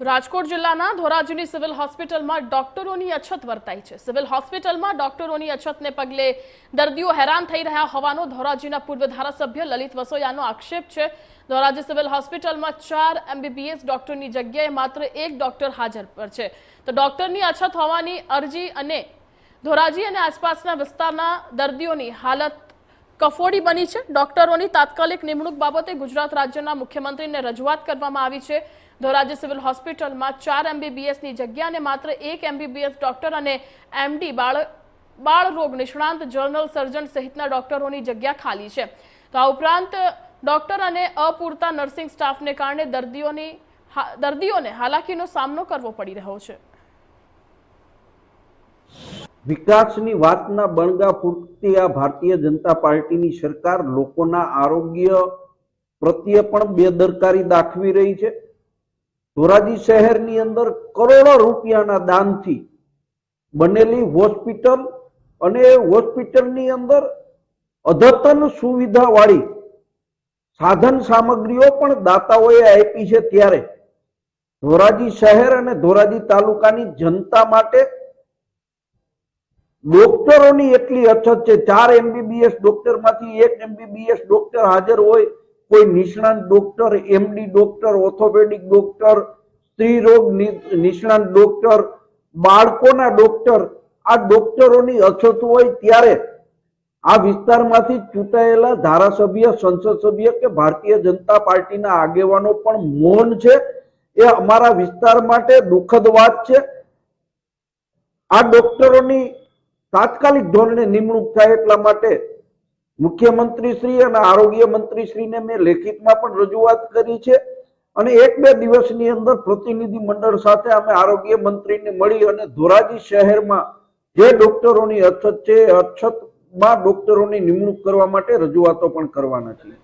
રાજકોટ જિલ્લાના ધોરાજીની સિવિલ હોસ્પિટલમાં ડોક્ટરોની અછત વર્તાઈ છે. સિવિલ હોસ્પિટલમાં ડોક્ટરોની અછતને પગલે દર્દીઓ હેરાન થઈ રહ્યા હોવાનો ધોરાજીના પૂર્વ ધારાસભ્ય લલિત વસોયાનો આક્ષેપ છે. ધોરાજી સિવિલ હોસ્પિટલમાં ચાર એમબીબીએસ ડોક્ટરની જગ્યાએ માત્ર એક ડોક્ટર હાજર પર છે. તો ડોક્ટરની અછત હોવાની અરજી અને ધોરાજી અને આસપાસના વિસ્તારના દર્દીઓની હાલત કફોડી બની છે. ડોક્ટરોની તાત્કાલિક નિમણૂક બાબતે ગુજરાત રાજ્યના મુખ્યમંત્રીને રજૂઆત કરવામાં આવી છે. ધોરાજી સિવિલ હોસ્પિટલમાં ચાર એમબીબીએસની જગ્યાને માત્ર એક એમબીબીએસ ડોક્ટર અને એમડી બાળ બાળ રોગ નિષ્ણાંત જનરલ સર્જન સહિતના ડોક્ટરોની જગ્યા ખાલી છે. તો આ ઉપરાંત ડોક્ટર અને અપૂરતા નર્સિંગ સ્ટાફને કારણે દર્દીઓની દર્દીઓને હાલાકીનો સામનો કરવો પડી રહ્યો છે. વિકાસની વાતના બણગા ફૂટતી આ ભારતીય જનતા પાર્ટીની સરકાર લોકોના આરોગ્ય પ્રત્યે પણ બેદરકારી દાખવી રહી છે. ધોરાજી શહેરની અંદર કરોડો રૂપિયાના દાનથી બનેલી હોસ્પિટલ અને હોસ્પિટલની અંદર અદ્યતન સુવિધાવાળી સાધન સામગ્રીઓ પણ દાતાઓએ આપી છે ત્યારે ધોરાજી શહેર અને ધોરાજી તાલુકાની જનતા માટે ડોક્ટરોની એટલી અછત છે. ચાર એમબીબીએસ ડોક્ટરમાંથી એક એમબીબીએસ ડોક્ટર હાજર હોય, કોઈ નિષ્ણાંત doctor MD doctor, orthopaedic doctor, સ્ત્રી રોગ નિષ્ણાંત ડોક્ટર, બાળકોના ડોક્ટર, આ ડોક્ટરોની અછત હોય ત્યારે આ વિસ્તારમાંથી ચૂંટાયેલા ધારાસભ્ય, સંસદ સભ્ય કે ભારતીય જનતા પાર્ટીના આગેવાનો પણ મૌન છે. એ અમારા વિસ્તાર માટે દુઃખદ વાત છે. આ ડોક્ટરોની તાત્કાલિક ધોરણે નિમણૂક થાય એટલા માટે મુખ્યમંત્રી શ્રી અને આરોગ્ય મંત્રી શ્રીને મેં લેખિતમાં પણ રજૂઆત કરી છે અને એક બે દિવસની અંદર પ્રતિનિધિ મંડળ સાથે અમે આરોગ્ય મંત્રીને મળી અને ધોરાજી શહેરમાં જે ડોક્ટરોની અછત છે અછતમાં ડોક્ટરોની નિમણૂક કરવા માટે રજૂઆતો પણ કરવાના છીએ.